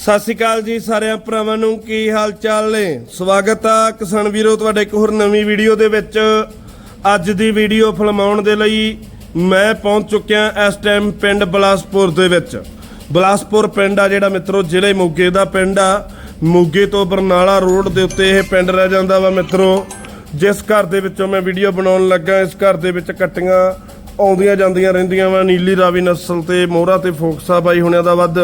ਸਤਿ ਸ਼੍ਰੀ ਅਕਾਲ ਜੀ ਸਾਰਿਆਂ ਭਰਾਵਾਂ ਨੂੰ, ਕੀ ਹਾਲ ਚਾਲ ਨੇ? ਸਵਾਗਤ ਆ ਕਿਸਾਨ ਵੀਰੋ, ਤੁਹਾਡੇ ਇੱਕ ਹੋਰ ਨਵੀਂ ਵੀਡੀਓ ਦੇ ਵਿੱਚ। ਅੱਜ ਦੀ ਵੀਡੀਓ ਫਿਲਮਾਉਣ ਦੇ ਲਈ ਮੈਂ ਪਹੁੰਚ ਚੁੱਕਿਆ ਇਸ ਟਾਈਮ ਪਿੰਡ ਬਲਾਸਪੁਰ ਦੇ ਵਿੱਚ। ਬਲਾਸਪੁਰ ਪਿੰਡ ਆ ਜਿਹੜਾ ਮਿੱਤਰੋ, ਜ਼ਿਲ੍ਹੇ ਮੋਗੇ ਦਾ ਪਿੰਡ ਆ। ਮੋਗੇ ਤੋਂ ਬਰਨਾਲਾ ਰੋਡ ਦੇ ਉੱਤੇ ਇਹ ਪਿੰਡ ਰਹਿ ਜਾਂਦਾ ਵਾ ਮਿੱਤਰੋ। ਜਿਸ ਘਰ ਦੇ ਵਿੱਚੋਂ ਮੈਂ ਵੀਡੀਓ ਬਣਾਉਣ ਲੱਗਾ, ਇਸ ਘਰ ਦੇ ਵਿੱਚ ਕੱਟੀਆਂ ਆਉਂਦੀਆਂ ਜਾਂਦੀਆਂ ਰਹਿੰਦੀਆਂ ਵਾ। ਨੀਲੀ ਰਾਵੀ ਨਸਲ ਤੇ ਮੋਹਰਾ ਤੇ ਫੋਕਸਾ ਬਾਈ ਹੁਣਿਆਂ ਦਾ ਵੱਧ।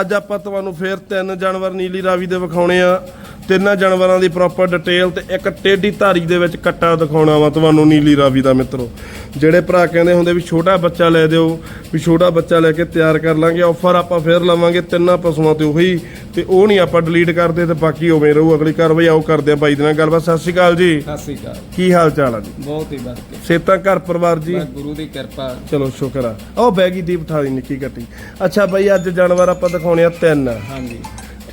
ਅੱਜ ਆਪਾਂ ਤੁਹਾਨੂੰ ਫੇਰ ਤਿੰਨ ਜਾਨਵਰ ਨੀਲੀ ਰਾਵੀ ਦੇ ਵਿਖਾਉਣੇ ਆ। ਤਿੰਨਾਂ ਜਾਨਵਰਾਂ ਦੀ ਪ੍ਰੋਪਰ ਡਿਟੇਲ ਤੇ ਇੱਕ ਟੇਢੀ ਧਾਰੀ ਦੇ ਵਿੱਚ ਕੱਟਾ ਦਿਖਾਉਣਾ ਵਾ ਤੁਹਾਨੂੰ ਨੀਲੀ ਰਾਵੀ ਦਾ ਮਿੱਤਰੋ। ਜਿਹੜੇ ਭਰਾ ਕਹਿੰਦੇ ਹੁੰਦੇ ਵੀ ਛੋਟਾ ਬੱਚਾ ਲੈ ਦਿਓ ਵੀ ਛੋਟਾ ਬੱਚਾ ਲੈ ਕੇ ਤਿਆਰ ਕਰ ਲਾਂਗੇ ਆਫਰ ਆਪਾਂ ਫੇਰ ਲਵਾਂਗੇ ਤਿੰਨਾਂ ਪਸ਼ੂਆਂ ਤੇ ਉਹੀ ਤੇ ਉਹ ਨਹੀਂ ਆਪਾਂ ਡਿਲੀਟ ਕਰਦੇ ਤੇ ਬਾਕੀ ਉਵੇਂ ਰਹੂ ਅਗਲੀ ਕਾਰਵਾਈ ਆਓ ਕਰਦੇ ਆ ਬਾਈ ਦੇ ਨਾਲ ਗੱਲਬਾਤ। ਸਤਿ ਸ਼੍ਰੀ ਅਕਾਲ ਜੀ। ਸਤਿ ਸ੍ਰੀ ਅਕਾਲ। ਕੀ ਹਾਲ ਚਾਲ ਆ ਜੀ? ਬਹੁਤ ਹੀ ਵਧੀਆ। ਸੇਤਾਂ ਘਰ ਪਰਿਵਾਰ ਜੀ? ਬਸ ਗੁਰੂ ਦੀ ਕਿਰਪਾ। ਚਲੋ ਸ਼ੁਕਰ ਆ। ਉਹ ਬੈਗੀ ਦੀ ਬਿਠਾ ਦੀ ਨਿੱਕੀ ਕੱਟੀ ਅੱਛਾ ਬਾਈ ਅੱਜ ਜਾਨਵਰ ਆਪਾਂ ਦਿਖਾਉਣੇ ਆ ਤਿੰਨ। ਹਾਂਜੀ।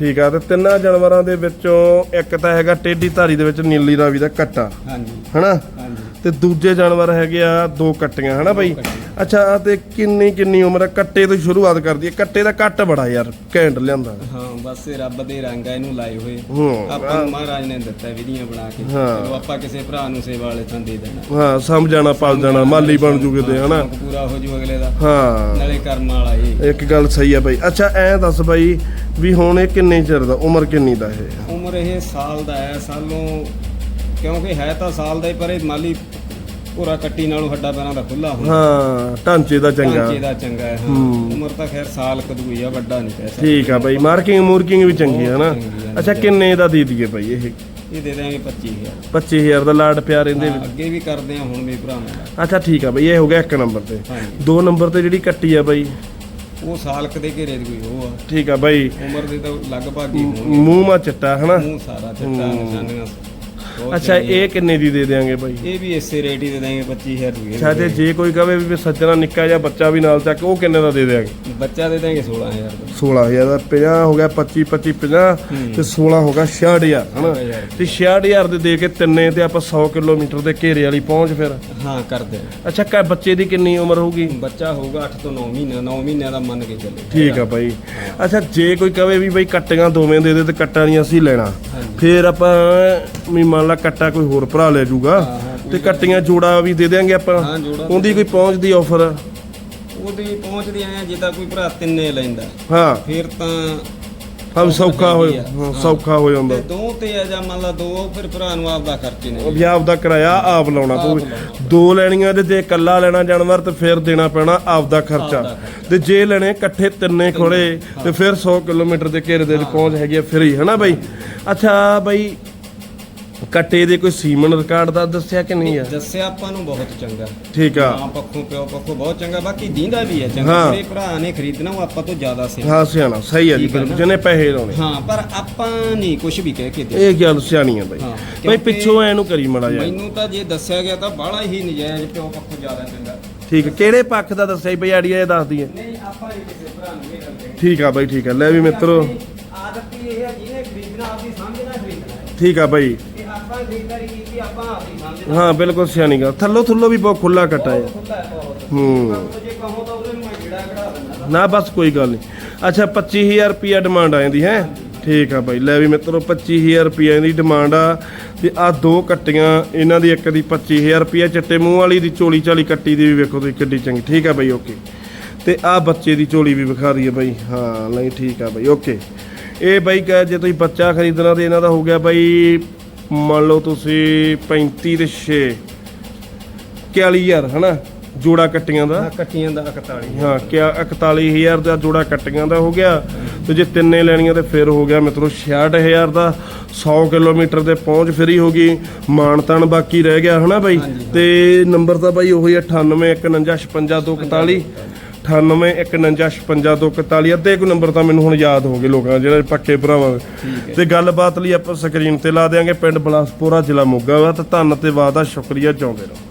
ਠੀਕ ਆ ਤੇ ਤਿੰਨਾਂ ਜਾਨਵਰਾਂ ਦੇ ਵਿੱਚੋਂ ਇੱਕ ਤਾਂ ਹੈਗਾ ਟੇਢੀ ਧਾਰੀ ਦੇ ਵਿੱਚ ਨੀਲੀ ਰਾਵੀ ਦਾ ਕੱਟਾ। ਹਾਂਜੀ। ਹਨਾ? ਹਾਂਜੀ। ਤੇ ਦੂਜੇ ਜਾਨਵਰ ਹੈਗੇ ਆ ਦੋ ਕੱਟੀਆਂ ਹਨਾ ਬਾਈ? ਅੱਛਾ ਤੇ ਕਿੰਨੀ ਕਿੰਨੀ ਉਮਰ ਆ? ਕੱਟੇ ਤੋਂ ਸ਼ੁਰੂਆਤ ਕਰਦੀ ਹੈ ਕੱਟੇ ਦਾ ਕੱਟ ਬੜਾ ਯਾਰ ਘੈਂਟ ਲਿਆਂਦਾ। ਹਾਂ ਬਸ ਇਹ ਰੱਬ ਦੇ ਰੰਗ ਆ ਇਹਨੂੰ ਲਾਏ ਹੋਏ। ਹੂੰ ਆਪਾਂ ਨੂੰ ਮਹਾਰਾਜ ਨੇ ਦਿੱਤਾ ਵਿਧੀਆਂ ਬਣਾ ਕੇ। ਚਲੋ ਆਪਾਂ ਕਿਸੇ ਭਰਾ ਨੂੰ ਸੇਵਾ ਵਾਲੇ ਥਾਂ ਦੇ ਦੇਣਾ। ਹਾਂ ਸਮਝਾਣਾ ਪਲ ਜਾਣਾ ਮਾਲੀ ਬਣ ਜੂਗੇ ਤੇ ਹਨਾ? ਪੂਰਾ ਹੋ ਜੂ ਅਗਲੇ ਦਾ। ਹਾਂ। ਨਾਲੇ ਕਰਮ ਵਾਲਾ ਇਹ। ਇੱਕ ਗੱਲ ਸਹੀ ਆ ਬਾਈ। ਅੱਛਾ ਐ ਦੱਸ ਬਾਈ ਵੀ ਹੁਣ ਇਹ ਕਿੰਨੇ ਚਿਰ ਦਾ ਉਮਰ ਕਿੰਨੀ ਦਾ ਇਹ? ਉਮਰ ਇਹ ਸਾਲ ਦਾ ਹੈ ਸਾਲੋਂ ਕਿਉਂਕਿ ਹੈ ਤਾਂ ਸਾਲ ਦਾ ਹੀ ਪਰ ਇਹ ਮਾਲੀ ਪੂਰਾ ਕੱਟੀ ਨਾਲੋਂ ਹੱਡਾ ਪੈਰਾਂ ਦਾ ਖੁੱਲਾ ਹੁੰਦਾ ਹਾਂ ਢਾਂਚੇ ਦਾ ਚੰਗਾ। ਢਾਂਚੇ ਦਾ ਚੰਗਾ ਹੈ ਹਾਂ। ਉਮਰ ਤਾਂ ਖੈਰ ਸਾਲ ਕਦੂ ਹੀ ਆ ਵੱਡਾ ਨਹੀਂ ਕਹਿ ਸਕਦੇ। ਠੀਕ ਆ ਬਾਈ ਮਾਰਕਿੰਗ ਮੂਰਕਿੰਗ ਵੀ ਚੰਗੀ ਹੈ ਨਾ। ਅੱਛਾ ਕਿੰਨੇ ਦਾ ਦੇ ਦਈਏ ਬਾਈ ਇਹ? ਇਹ ਦੇ ਦਾਂਗੇ 25000 25000 ਦਾ ਲਾਡ ਪਿਆਰ ਇਹਦੇ ਹਾਂ, ਅੱਗੇ ਵੀ ਕਰਦੇ ਆ ਹੁਣ ਵੀ ਭਰਾਵਾਂ ਅੱਛਾ ਠੀਕ ਆ ਬਈ ਇਹ ਹੋ ਗਿਆ ਇੱਕ ਨੰਬਰ ਤੇ। ਦੋ ਨੰਬਰ ਤੇ ਜਿਹੜੀ ਕੱਟੀ ਆ ਬਾਈ। ਉਹ ਸਾਲਕ ਦੇ ਘੇਰੇ ਦੀ ਕੋਈ ਉਹ ਆ। ਠੀਕ ਆ ਬਾਈ। ਉਮਰ ਦੇ ਤਾਂ ਲਗਭਗ ਹੀ ਮੂੰਹ ਮਾ ਚਿੱਟਾ ਹਨਾ? ਮੂੰਹ ਸਾਰਾ ਚਿੱਟਾ ਨਿਸ਼ਾਨੀਆਂ ਅੱਛਾ ਇਹ ਕਿੰਨੇ ਦੀ ਦੇ ਦੇਾਂਗੇ ਬਾਈ? ਇਹ ਵੀ ਇਸੇ ਰੇਟ ਹੀ ਦੇ ਦਾਂਗੇ 25000 ਰੁਪਏ ਅੱਛਾ ਤੇ ਜੇ ਕੋਈ ਕਵੇ ਵੀ ਸੱਜਣਾ ਨਿੱਕਾ ਜਿਹਾ ਬੱਚਾ ਵੀ ਨਾਲ ਚੱਕ ਉਹ ਕਿੰਨੇ ਦਾ ਦੇ ਦੇਾਂਗੇ ਬੱਚਾ ਦੇ ਦਾਂਗੇ 16000 ਦਾ। 16000 ਦਾ 50 ਹੋ ਗਿਆ 25 25 50 ਤੇ 16 ਹੋ ਗਿਆ 66000 ਹਨਾ? 66000 ਤੇ 66000 ਦੇ ਦੇ ਕੇ ਤਿੰਨੇ ਤੇ ਆਪਾਂ 100 ਕਿਲੋਮੀਟਰ ਦੇ ਘੇਰੇ ਵਾਲੀ ਪਹੁੰਚ ਫਿਰ। ਹਾਂ ਕਰਦੇ। ਅੱਛਾ ਕਾ ਬੱਚੇ ਦੀ ਕਿੰਨੀ ਉਮਰ ਹੋਊਗੀ? ਬੱਚਾ ਹੋਊਗਾ 8 ਤੋਂ 9 ਮਹੀਨੇ 9 ਮਹੀਨਿਆਂ ਦਾ ਮੰਨ ਕੇ ਚੱਲੇ। ਠੀਕ ਆ ਬਾਈ। ਅੱਛਾ ਜੇ ਕੋਈ ਕਵੇ ਵੀ ਬਾਈ ਕੱਟੀਆਂ ਦੋਵੇਂ ਦੇ ਦੇ ਤੇ ਕੱਟਾ ਨਹੀਂ ਅਸੀਂ ਲੈਣਾ। ਫੇਰ ਆਪਾਂ ਵੀ ਮੰਨ ਲਾ ਕੱਟਾ ਕੋਈ ਹੋਰ ਭਰਾ ਲੈ ਜਾਊਗਾ ਤੇ ਕੱਟੀਆਂ ਜੋੜਾ ਵੀ ਦੇ ਦੇਾਂਗੇ ਆਪਾਂ। ਹਾਂ, ਜੋੜਾ ਉਹਦੀ ਕੋਈ ਪਹੁੰਚ ਦੀ ਆਫਰ ਉਹਦੀ ਪਹੁੰਚਦੇ ਆਏ ਜੇ ਤਾਂ ਕੋਈ ਭਰਾ ਤਿੰਨੇ ਲੈਂਦਾ। ਹਾਂ। ਫਿਰ ਤਾਂ ਹਾਂ ਸੌਖਾ ਹੋ ਸੌਖਾ ਹੋ ਜਾਂਦਾ। ਤੇ ਦੋ ਤੇ ਆ ਜਾਂ ਮੰਨ ਲਾ ਦੋ ਉਹ ਫਿਰ ਭਰਾ ਨੂੰ ਆਪਦਾ ਖਰਚੇ ਨੇ। ਵੀ ਆਪਦਾ ਕਿਰਾਇਆ ਆਪ ਲਾਉਣਾ ਆਪ ਪਊ। ਦੋ ਲੈਣੀਆਂ ਤੇ ਜੇ ਇਕੱਲਾ ਲੈਣਾ ਜਾਨਵਰ ਤੇ ਫਿਰ ਦੇਣਾ ਪੈਣਾ ਆਪਦਾ ਖਰਚਾ। ਆਪਦਾ ਤੇ ਜੇ ਲੈਣੇ ਇਕੱਠੇ ਤਿੰਨੇ ਖੋੜੇ ਤੇ ਫਿਰ 100 ਕਿਲੋਮੀਟਰ ਦੇ ਘੇਰੇ ਦੇ ਵਿੱਚ ਪਹੁੰਚ ਹੈਗੀ ਆ ਫਰੀ ਹਨਾ ਬਾਈ? ਅੱਛਾ ਬਾਈ ਕੱਟੇ ਦੇ ਕੋਈ ਸੀਮਨ ਰਿਕਾਰਡ ਦਾ ਦੱਸਿਆ ਕਿ ਨਹੀਂ ਆ? ਦੱਸਿਆ ਆਪਾਂ ਨੂੰ ਬਹੁਤ ਚੰਗਾ। ਠੀਕ ਆ। ਮਾਂ ਪੱਖੋਂ ਪਿਓ ਪੱਖੋਂ ਬਹੁਤ ਚੰਗਾ ਬਾਕੀ ਦੀਂਦਾ ਵੀ ਹੈ ਚੰਗਾ। ਹਾਂ। ਜਿਹੜੇ ਭਰਾ ਨੇ ਖਰੀਦਣਾ ਉਹ ਆਪਾਂ ਤੋਂ ਜ਼ਿਆਦਾ ਸੇ ਹਾਂ ਸਿਆਣਾ ਸਹੀ ਆ ਜੀ ਠੀਕ ਆ ਬਿਲਕੁਲ ਨਾ। ਜਿਹਨੇ ਪੈਸੇ ਲਾਉਣੇ। ਹਾਂ ਪਰ ਆਪਾਂ ਨਹੀਂ ਕੁਝ ਵੀ ਕਹਿ ਕੇ ਦੇ ਇਹ ਗੱਲ ਸਿਆਣੀ ਆ ਬਾਈ। ਹਾਂ, ਬਾਈ ਕਿਉਂਕਿ ਪਿੱਛੋਂ ਐ ਨੂੰ ਕਰੀ ਮੜਾ ਜਾ ਮੈਨੂੰ ਤਾਂ ਜੇ ਦੱਸਿਆ ਗਿਆ ਤਾਂ ਬਾਹਲਾ ਹੀ ਨਜਾਇਜ਼ ਪਿਓ ਪੱਖੋਂ ਜ਼ਿਆਦਾ ਚੰਗਾ। ਠੀਕ ਆ, ਕਿਹੜੇ ਪੱਖ ਦਾ ਦੱਸਿਆ ਬਈ ਆਈਡੀਆ ਇਹ ਦੱਸ ਦਈਏ ਨਹੀਂ ਆਪਾਂ ਨਹੀਂ ਕਿਸੇ ਭਰਾ ਨੂੰ ਇਹ ਗੱਲ। ਠੀਕ ਆ ਬਾਈ ਠੀਕ ਆ। ਲੈ ਵੀ ਮਿੱਤਰੋ। ਆਦਤ ਹੀ ਇਹ ਹੈ ਜਿਹਨੇ ਖਰੀਦਣਾ ਆਪਦੀ ਸਮਝ ਨਾਲ ਖਰੀਦਣਾ। ਹੈ ਠੀਕ ਆ ਬਾਈ। ਆਪਾਂ ਹਾਂ ਬਿਲਕੁਲ ਸਿਆਣੀ ਗੱਲ ਥੱਲੋ ਥੱਲੋ ਵੀ ਬਹੁਤ ਖੁੱਲਾ ਕੱਟਾ ਹੈ। ਹੈ ਬਹੁਤ। ਹੂੰ। ਜੇ ਕਹੋ ਤਾਂ ਉਹਨੂੰ ਮੈਂ ਜਿਹੜਾ ਕਢਾ ਦਿੰਦਾ ਨਾ। ਬਸ ਕੋਈ ਗੱਲ ਨਹੀਂ ਅੱਛਾ 25000 ਰੁਪਿਆ ਡਿਮਾਂਡ ਆ ਜਾਂਦੀ ਹੈ? ਠੀਕ ਆ ਬਾਈ। ਲੈ ਵੀ ਮਿੱਤਰੋ 25000 ਰੁਪਿਆ ਦੀ ਡਿਮਾਂਡ ਆ। ਤੇ ਆ ਦੋ ਕੱਟੀਆਂ ਇਹਨਾਂ ਦੀ ਇੱਕ ਦੀ 25000 ਰੁਪਿਆ ਚਿੱਟੇ ਮੂੰਹ ਵਾਲੀ ਦੀ ਚੋਲੀ ਚਾਲੀ ਕੱਟੀ ਦੀ ਵੀ ਵੇਖੋ ਤੁਸੀਂ ਕਿੱਡੀ ਚੰਗੀ। ਠੀਕ ਆ ਬਾਈ ਓਕੇ। ਤੇ ਆ ਬੱਚੇ ਦੀ ਚੋਲੀ ਵੀ ਵਿਖਾ ਰਹੀ ਹੈ ਬਾਈ। ਹਾਂ ਨਹੀਂ ਠੀਕ ਆ ਬਾਈ ਓਕੇ। ਇਹ ਬਾਈ ਕਹੇ ਜੇ ਤੁਸੀਂ ਬੱਚਾ ਖਰੀਦਣਾ ਤੇ ਇਹਨਾਂ ਦਾ ਹੋ ਗਿਆ ਬਾਈ ਮੰਨ ਲਓ ਤੁਸੀਂ 35 ਤੇ 6 41000 ਹਨਾ? ਜੋੜਾ ਕੱਟੀਆਂ ਦਾ। ਕੱਟੀਆਂ ਦਾ 41 ਹਾਂ ਕਿਆ 41000 ਦਾ ਜੋੜਾ ਕੱਟੀਆਂ ਦਾ ਹੋ ਗਿਆ। ਤੇ ਜੇ ਤਿੰਨੇ ਲੈਣੀਆਂ ਤੇ ਫਿਰ ਹੋ ਗਿਆ ਮਿੱਤਰੋ 66000 ਦਾ। 100 ਕਿਲੋਮੀਟਰ ਤੇ ਪਹੁੰਚ ਫਰੀ ਹੋ ਗਈ। ਮਾਨਤਨ ਬਾਕੀ ਰਹਿ ਗਿਆ ਹਨਾ ਬਾਈ? ਤੇ ਨੰਬਰ ਤਾਂ ਬਾਈ ਉਹੀ 9819565241 9819565241 ਅੱਧੇ ਕੋ ਨੰਬਰ ਤਾਂ ਮੈਨੂੰ ਹੁਣ ਯਾਦ ਹੋ ਗਏ ਲੋਕਾਂ ਦੇ, ਜਿਹੜੇ ਪੱਕੇ ਭਰਾਵਾਂ ਦੇ। ਤੇ ਗੱਲਬਾਤ ਲਈ ਆਪਾਂ ਸਕਰੀਨ ਤੇ ਲਾ ਦੇਾਂਗੇ ਪਿੰਡ ਬਲਾਸਪੁਰਾ ਜ਼ਿਲ੍ਹਾ ਮੋਗਾ ਵਾ ਤੇ ਧੰਨ ਤੇ ਵਾਦਾ ਸ਼ੁਕਰੀਆ ਚਾਹੁੰਦੇ ਰਹੋ